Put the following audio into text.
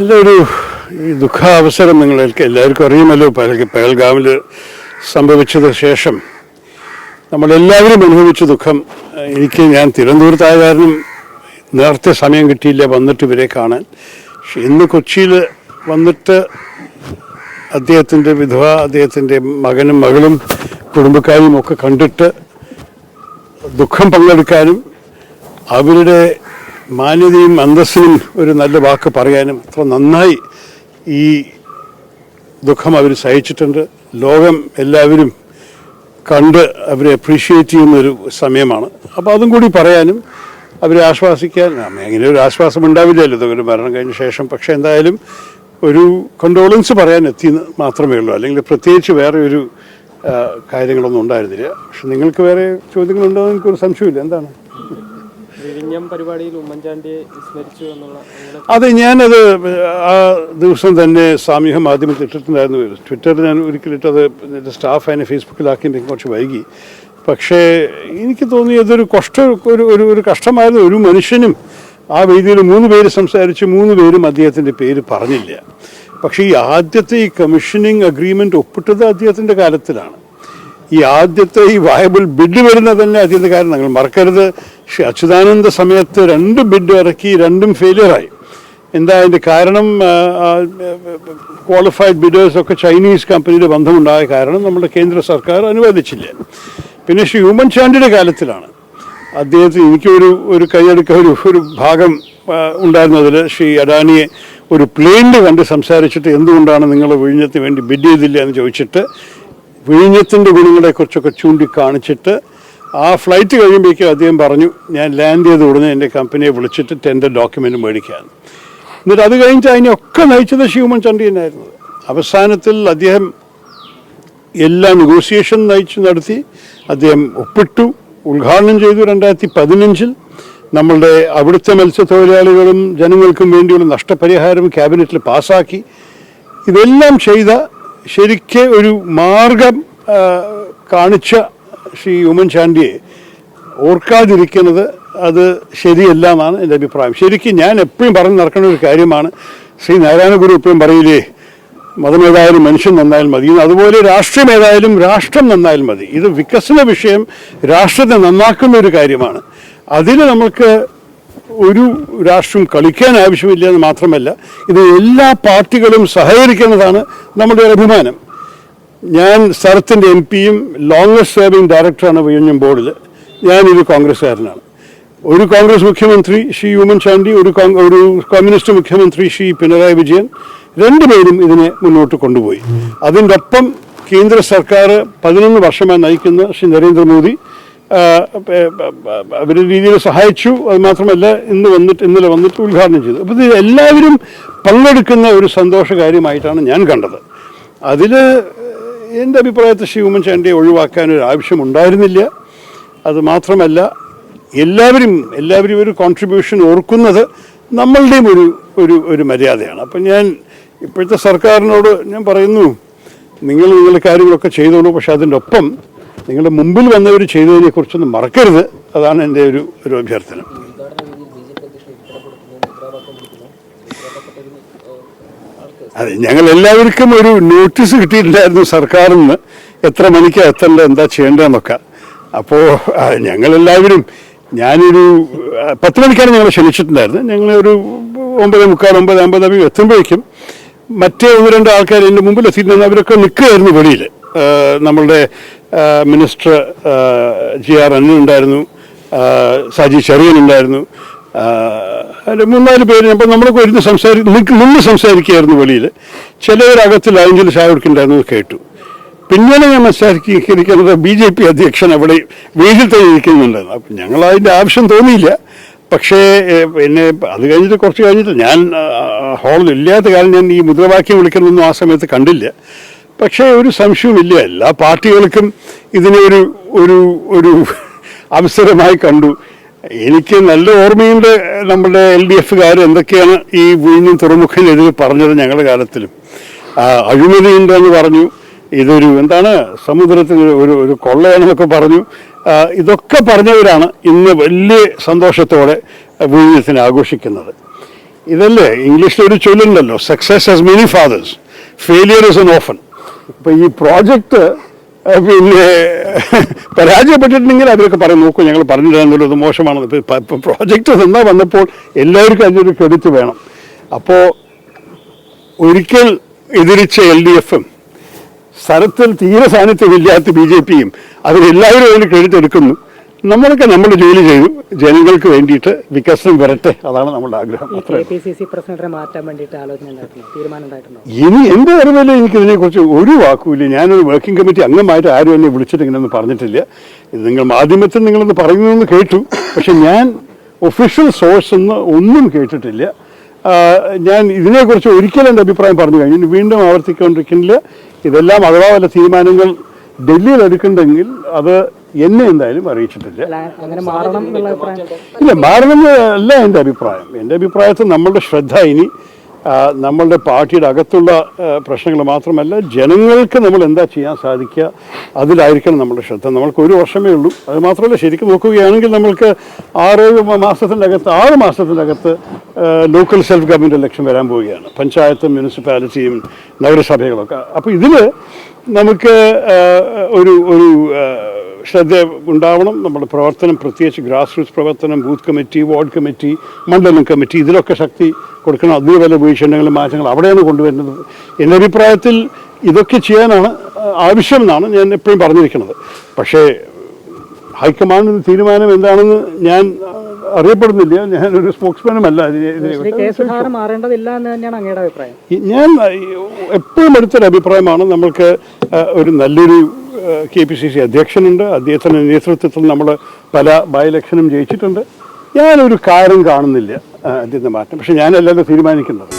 നല്ലൊരു ഈ ദുഃഖാവസരം നിങ്ങൾക്ക് എല്ലാവർക്കും അറിയുമല്ലോ. പഹൽ പഹൽഗാമിൽ സംഭവിച്ചത് ശേഷം നമ്മളെല്ലാവരും അനുഭവിച്ച ദുഃഖം എനിക്ക് ഞാൻ തിരുവനന്തപുരത്തായ കാരണം നേരത്തെ സമയം കിട്ടിയില്ല വന്നിട്ട് ഇവരെ കാണാൻ. പക്ഷെ ഇന്ന് കൊച്ചിയിൽ വന്നിട്ട് അദ്ദേഹത്തിന്റെ വിധവ അദ്ദേഹത്തിന്റെ മകനും മകളും കുടുംബക്കാരും ഒക്കെ കണ്ടിട്ട് ദുഃഖം പങ്കെടുക്കാനും അവരുടെ മാന്യതയും അന്തസ്സിനും ഒരു നല്ല വാക്ക് പറയാനും അത്ര നന്നായി ഈ ദുഃഖം അവർ സഹിച്ചിട്ടുണ്ട്. ലോകം എല്ലാവരും കണ്ട് അവരെ അപ്രീഷിയേറ്റ് ചെയ്യുന്നൊരു സമയമാണ്. അപ്പോൾ അതും കൂടി പറയാനും അവരെ ആശ്വാസിക്കാൻ അങ്ങനെ ഒരു ആശ്വാസം ഉണ്ടാവില്ലല്ലോ. ഇതൊരു മരണം കഴിഞ്ഞ ശേഷം. പക്ഷേ എന്തായാലും ഒരു കണ്ടോളൻസ് പറയാൻ എത്തിയെന്ന് മാത്രമേ ഉള്ളൂ. അല്ലെങ്കിൽ പ്രത്യേകിച്ച് വേറെ ഒരു കാര്യങ്ങളൊന്നും ഉണ്ടായിരുന്നില്ല. പക്ഷെ നിങ്ങൾക്ക് വേറെ ചോദ്യങ്ങളുണ്ടോ? എന്ന് എനിക്കൊരു സംശയമില്ല എന്താണ്? വിഴിഞ്ഞം പരിപാടിയിൽ എന്നുള്ള അതെ ഞാനത് ആ ദിവസം തന്നെ സാമൂഹ്യ മാധ്യമത്തിൽ ഇട്ടിട്ടുണ്ടായിരുന്നു. ട്വിറ്ററിൽ ഞാൻ ഒരിക്കലിട്ടത് എന്റെ സ്റ്റാഫ് അതിനെ ഫേസ്ബുക്കിലാക്കി എനിക്ക് കുറച്ച് വൈകി. പക്ഷേ എനിക്ക് തോന്നി അതൊരു കഷ്ട ഒരു ഒരു ഒരു കഷ്ടമായിരുന്നു ഒരു മനുഷ്യനും ആ വേദിയിൽ മൂന്ന് പേര് സംസാരിച്ച് മൂന്ന് പേരും അദ്ദേഹത്തിന്റെ പേര് പറഞ്ഞില്ല. പക്ഷേ ഈ ആദ്യത്തെ ഈ കമ്മീഷനിങ് അഗ്രിമെന്റ് ഒപ്പിട്ടത് അദ്ദേഹത്തിന്റെ കാലത്തിലാണ്. ഈ ആദ്യത്തെ ഈ വയബിൾ ബിഡ് വരുന്നത് തന്നെ അതിന്റെ കാരണം നിങ്ങൾ മറക്കരുത്. അച്യുതാനന്ദ സമയത്ത് രണ്ട് ബിഡ് ഇറക്കി രണ്ടും ഫെയിലിയറായി എന്താ അതിന്റെ കാരണം? ക്വാളിഫൈഡ് ബിഡേഴ്സ് ഒക്കെ ചൈനീസ് കമ്പനിയുടെ ബന്ധമുണ്ടായ കാരണം നമ്മുടെ കേന്ദ്ര സർക്കാർ അനുവദിച്ചില്ല. പിന്നെ ശ്രീ ഉമ്മൻചാണ്ടിയുടെ കാലത്തിലാണ് അദ്ദേഹത്തിന് എനിക്കൊരു ഒരു കൈയെടുക്ക ഒരു ഒരു ഭാഗം ഉണ്ടായിരുന്നതിൽ ശ്രീ അഡാനിയെ ഒരു പ്ലെയിനിൽ കണ്ട് സംസാരിച്ചിട്ട് എന്തുകൊണ്ടാണ് നിങ്ങൾ വിഴിഞ്ഞത്തിന് വേണ്ടി ബിഡ് ചെയ്തില്ല എന്ന് ചോദിച്ചിട്ട് വിഴിഞ്ഞത്തിന്റെ ഗുണങ്ങളെക്കുറിച്ചൊക്കെ ചൂണ്ടിക്കാണിച്ചിട്ട് ആ ഫ്ലൈറ്റ് കഴിയുമ്പോഴേക്കും അദ്ദേഹം പറഞ്ഞു ഞാൻ ലാൻഡ് ചെയ്ത് ഉടനെ എന്റെ കമ്പനിയെ വിളിച്ചിട്ട് ടെൻഡർ ഡോക്യുമെന്റ് മേടിക്കാൻ. എന്നിട്ട് അത് കഴിഞ്ഞിട്ട് അതിനെയൊക്കെ നയിച്ചത് ശിവമൻ ചണ്ടി തന്നെയായിരുന്നു. അവസാനത്തിൽ അദ്ദേഹം എല്ലാ നെഗോസിയേഷൻ നയിച്ചു നടത്തി. അദ്ദേഹം ഒപ്പിട്ടു ഉദ്ഘാടനം ചെയ്തു രണ്ടായിരത്തി പതിനഞ്ചിൽ നമ്മളുടെ അവിടുത്തെ മത്സ്യത്തൊഴിലാളികളും ജനങ്ങൾക്കും വേണ്ടിയുള്ള നഷ്ടപരിഹാരം ക്യാബിനറ്റിൽ പാസ്സാക്കി ഇതെല്ലാം ചെയ്ത ശരിക്ക് ഒരു മാർഗം കാണിച്ച ശ്രീ ഉമ്മൻചാണ്ടിയെ ഓർക്കാതിരിക്കുന്നത് അത് ശരിയല്ല എന്നാണ് എന്റെ അഭിപ്രായം. ശരിക്കും ഞാൻ എപ്പോഴും പറഞ്ഞു നടക്കുന്ന ഒരു കാര്യമാണ്. ശ്രീ നാരായണ ഗുരു എപ്പോഴും പറയില്ലേ മതമേതായാലും മനുഷ്യൻ നന്നായാൽ മതി അതുപോലെ രാഷ്ട്രം ഏതായാലും രാഷ്ട്രം നന്നായാൽ മതി. ഇത് വികസന വിഷയം രാഷ്ട്രത്തെ നന്നാക്കുന്ന ഒരു കാര്യമാണ്. അതിന് നമുക്ക് ഒരു രാഷ്ട്രം കളിക്കാൻ ആവശ്യമില്ല എന്ന് മാത്രമല്ല ഇത് എല്ലാ പാർട്ടികളും സഹകരിക്കുന്നതാണ് നമ്മുടെ ഒരു അഭിമാനം. ഞാൻ സ്ഥലത്തിന്റെ എം പിയും ലോങ്ങസ്റ്റ് സേവിങ് ഡയറക്ടറാണ് വിഴിഞ്ഞം ബോർഡിൽ ഞാനൊരു കോൺഗ്രസ്സുകാരനാണ്. ഒരു കോൺഗ്രസ് മുഖ്യമന്ത്രി ശ്രീ ഉമ്മൻചാണ്ടി ഒരു കോൺ- ഒരു കമ്മ്യൂണിസ്റ്റ് മുഖ്യമന്ത്രി ശ്രീ പിണറായി വിജയൻ രണ്ടുപേരും ഇതിനെ മുന്നോട്ട് കൊണ്ടുപോയി. അതിന്റെ ഒപ്പം കേന്ദ്ര സർക്കാർ പതിനൊന്ന് വർഷമായി നയിക്കുന്ന ശ്രീ നരേന്ദ്രമോദി അവരുടെ രീതിയിൽ സഹായിച്ചു. അത് മാത്രമല്ല ഇന്ന് വന്നിട്ട് ഇന്നലെ വന്നിട്ട് ഉദ്ഘാടനം ചെയ്തു. അപ്പോൾ ഇത് എല്ലാവരും പങ്കെടുക്കുന്ന ഒരു സന്തോഷ കാര്യമായിട്ടാണ് ഞാൻ കണ്ടത്. അതിൽ എന്റെ അഭിപ്രായത്തിൽ ശ്രീ ഉമ്മൻചാണ്ടിയെ ഒഴിവാക്കാൻ ഒരു ആവശ്യമുണ്ടായിരുന്നില്ല. അത് മാത്രമല്ല എല്ലാവരും എല്ലാവരും ഒരു കോൺട്രിബ്യൂഷൻ ഓർക്കുന്നത് നമ്മളുടെയും ഒരു ഒരു ഒരു മര്യാദയാണ്. അപ്പം ഞാൻ ഇപ്പോഴത്തെ സർക്കാരിനോട് ഞാൻ പറയുന്നു നിങ്ങൾ നിങ്ങളുടെ കാര്യങ്ങളൊക്കെ ചെയ്തോളൂ പക്ഷേ അതിന്റെ ഒപ്പം നിങ്ങളുടെ മുമ്പിൽ വന്നവർ ചെയ്തതിനെ കുറിച്ചൊന്നും മറക്കരുത്. അതാണ് എന്റെ ഒരു ഒരു അഭ്യർത്ഥന. അതെ ഞങ്ങൾ എല്ലാവർക്കും ഒരു നോട്ടീസ് കിട്ടിയിട്ടുണ്ടായിരുന്നു സർക്കാരിൽ നിന്ന് എത്ര മണിക്ക് എത്തേണ്ടത് എന്താ ചെയ്യേണ്ടതെന്നൊക്കെ അപ്പോൾ ഞങ്ങളെല്ലാവരും ഞാനൊരു പത്ത് മണിക്കാണ് ഞങ്ങൾ ക്ഷണിച്ചിട്ടുണ്ടായിരുന്നത്. ഞങ്ങൾ ഒരു ഒമ്പത് മുക്കാൽ ഒമ്പത് അമ്പത് അമ്പത് എത്തുമ്പോഴേക്കും മറ്റേ ഒന്ന് രണ്ട് ആൾക്കാർ എന്റെ മുമ്പിൽ എത്തിയിരുന്നു അവരൊക്കെ നിൽക്കുകയായിരുന്നു വെളിയിൽ നമ്മളുടെ മിനിസ്റ്റർ ജി ആർ അനിൽ ഉണ്ടായിരുന്നു. സാജി ഉണ്ടായിരുന്നു. മൂന്നാൽ പേര് അപ്പോൾ നമ്മളൊക്കെ ഇരുന്ന് സംസാരി നിന്ന് സംസാരിക്കുകയായിരുന്നു വെളിയിൽ. ചിലവരകത്ത് ലൈഞ്ചിൽ ചായ കേട്ടു. പിന്നീട് ഞാൻ മനസ്സിലാക്കിയിരിക്കുന്നത് ബി ജെ പി അധ്യക്ഷൻ അവിടെ വീട്ടിൽ തന്നെ ഇരിക്കുന്നുണ്ടായിരുന്നു. അപ്പം ഞങ്ങൾ അതിന്റെ ആവശ്യം തോന്നിയില്ല. പക്ഷേ പിന്നെ അത് കഴിഞ്ഞിട്ട് കുറച്ച് കഴിഞ്ഞിട്ട് ഞാൻ ഹാളിൽ ഇല്ലാത്ത കാലം ഞാൻ ഈ മുദ്രാവാക്യം വിളിക്കുന്നൊന്നും ആ സമയത്ത് കണ്ടില്ല. പക്ഷേ ഒരു സംശയവുമില്ല. എല്ലാ പാർട്ടികൾക്കും ഇതിനെ ഒരു ഒരു ഒരു അവസരമായി കണ്ടു. എനിക്ക് നല്ല ഓർമ്മയുണ്ട് നമ്മുടെ എൽ ഡി എഫുകാർ എന്തൊക്കെയാണ് ഈ വിഴിഞ്ഞും തുറമുഖത്തിനെതിരെ പറഞ്ഞത് ഞങ്ങളുടെ കാലത്തിലും. അഴിമതിയുണ്ടെന്ന് പറഞ്ഞു. ഇതൊരു എന്താണ് സമുദ്രത്തിന് ഒരു ഒരു കൊള്ളയാണെന്നൊക്കെ പറഞ്ഞു. ഇതൊക്കെ പറഞ്ഞവരാണ് ഇന്ന് വലിയ സന്തോഷത്തോടെ വിഴിഞ്ഞത്തിന് ആഘോഷിക്കുന്നത്. ഇതല്ലേ ഇംഗ്ലീഷിലൊരു ചൊല്ലുണ്ടല്ലോ success has many fathers failure is an orphan ഇപ്പൊ ഈ പ്രോജക്റ്റ് പിന്നെ പരാജയപ്പെട്ടിട്ടുണ്ടെങ്കിൽ അവരൊക്കെ പറയും നോക്കൂ ഞങ്ങൾ പറഞ്ഞിട്ടുണ്ടല്ലോ ഇത് മോശമാണെന്ന്. ഇപ്പൊ പ്രോജക്റ്റ് നിന്നാ വന്നപ്പോൾ എല്ലാവർക്കും അതിനൊരു ക്രെഡിറ്റ് വേണം. അപ്പോൾ ഒരിക്കൽ എതിരിച്ച എൽ ഡി എഫും സ്ഥലത്തിൽ തീരെ സാന്നിധ്യമില്ലാത്ത ബി ജെ പിയും അതിലെല്ലാവരും അതിന് ക്രെഡിറ്റ് എടുക്കുന്നു. നമ്മളൊക്കെ നമ്മുടെ ജോലി ചെയ്തു. ജനങ്ങൾക്ക് വേണ്ടിയിട്ട് വികസനം വരട്ടെ അതാണ് നമ്മുടെ ആഗ്രഹം. ഇനി എന്റെ അറിവിൽ എനിക്ക് ഇതിനെക്കുറിച്ച് ഒരു വാക്കുമില്ല. ഞാനൊരു വർക്കിംഗ് കമ്മിറ്റി അംഗമായിട്ട് ആരും എന്നെ വിളിച്ചിട്ട് ഇങ്ങനെയൊന്നും പറഞ്ഞിട്ടില്ല. നിങ്ങൾ മാധ്യമത്തിൽ നിങ്ങളൊന്ന് പറയുന്നതെന്ന് കേട്ടു. പക്ഷെ ഞാൻ ഒഫീഷ്യൽ സോഴ്സ് എന്ന് ഒന്നും കേട്ടിട്ടില്ല. ഞാൻ ഇതിനെക്കുറിച്ച് ഒരിക്കലും എന്റെ അഭിപ്രായം പറഞ്ഞു കഴിഞ്ഞു. വീണ്ടും ആവർത്തിക്കൊണ്ടിരിക്കുന്നില്ല ഇതെല്ലാം അഥവാ വല്ല തീരുമാനങ്ങൾ ഡൽഹിയിൽ എടുക്കുന്നുണ്ടെങ്കിൽ അത് എന്നെ എന്തായാലും അറിയിച്ചിട്ടില്ല. ഇല്ല മാറണം അല്ല എന്റെ അഭിപ്രായം. എന്റെ അഭിപ്രായത്തിൽ നമ്മളുടെ ശ്രദ്ധ ഇനി നമ്മളുടെ പാർട്ടിയുടെ അകത്തുള്ള പ്രശ്നങ്ങൾ മാത്രമല്ല ജനങ്ങൾക്ക് നമ്മൾ എന്താ ചെയ്യാൻ സാധിക്കുക അതിലായിരിക്കണം നമ്മുടെ ശ്രദ്ധ. നമ്മൾക്ക് ഒരു വർഷമേ ഉള്ളൂ. അത് മാത്രമല്ല ശരിക്കും നോക്കുകയാണെങ്കിൽ നമ്മൾക്ക് ആറ് മാസത്തിന്റെ അകത്ത് ആറ് മാസത്തിന്റെ അകത്ത് ലോക്കൽ സെൽഫ് ഗവൺമെന്റ് ഇലക്ഷൻ വരാൻ പോവുകയാണ്. പഞ്ചായത്തും മുനിസിപ്പാലിറ്റിയും നഗരസഭകളൊക്കെ. അപ്പോൾ ഇതിൽ നമുക്ക് ഒരു ഒരു ശ്രദ്ധ ഉണ്ടാവണം. നമ്മുടെ പ്രവർത്തനം പ്രത്യേകിച്ച് ഗ്രാസ് റൂട്ട്സ് പ്രവർത്തനം ബൂത്ത് കമ്മിറ്റി വാർഡ് കമ്മിറ്റി മണ്ഡലം കമ്മിറ്റി ഇതിലൊക്കെ ശക്തി കൊടുക്കണം. അതിന് വല്ല വീഴ്ചയുണ്ടെങ്കിലും മാറ്റങ്ങൾ അവിടെയാണ് കൊണ്ടുവരുന്നത്. എന്റെ അഭിപ്രായത്തിൽ ഇതൊക്കെ ചെയ്യാനാണ് ആവശ്യമെന്നാണ് ഞാൻ എപ്പോഴും പറഞ്ഞിരിക്കുന്നത്. പക്ഷേ ഹൈക്കമാൻഡിന് തീരുമാനം എന്താണെന്ന് ഞാൻ അറിയപ്പെടുന്നില്ല. ഞാനൊരു സ്പോക്സ്മാനും അല്ല. ഇതിനെ- ഇതിനെ ശ്രീ കെ സുധാകരൻ മാറേണ്ടതില്ല എന്ന് തന്നെയാണ് അങ്ങയുടെ അഭിപ്രായം. ഈ- ഞാൻ എപ്പോഴും എടുത്തൊരു അഭിപ്രായമാണ്. നമ്മൾക്ക് ഒരു നല്ലൊരു കെ പി സി സി അധ്യക്ഷനുണ്ട്. അദ്ദേഹത്തിന്റെ നേതൃത്വത്തിൽ നമ്മൾ പല ബൈ ഇലക്ഷനും ജയിച്ചിട്ടുണ്ട്. ഞാനൊരു കാര്യം കാണുന്നില്ല അദ്ദേഹത്തിന്റെ മാറ്റം പക്ഷെ ഞാനല്ലല്ലോ തീരുമാനിക്കുന്നത്.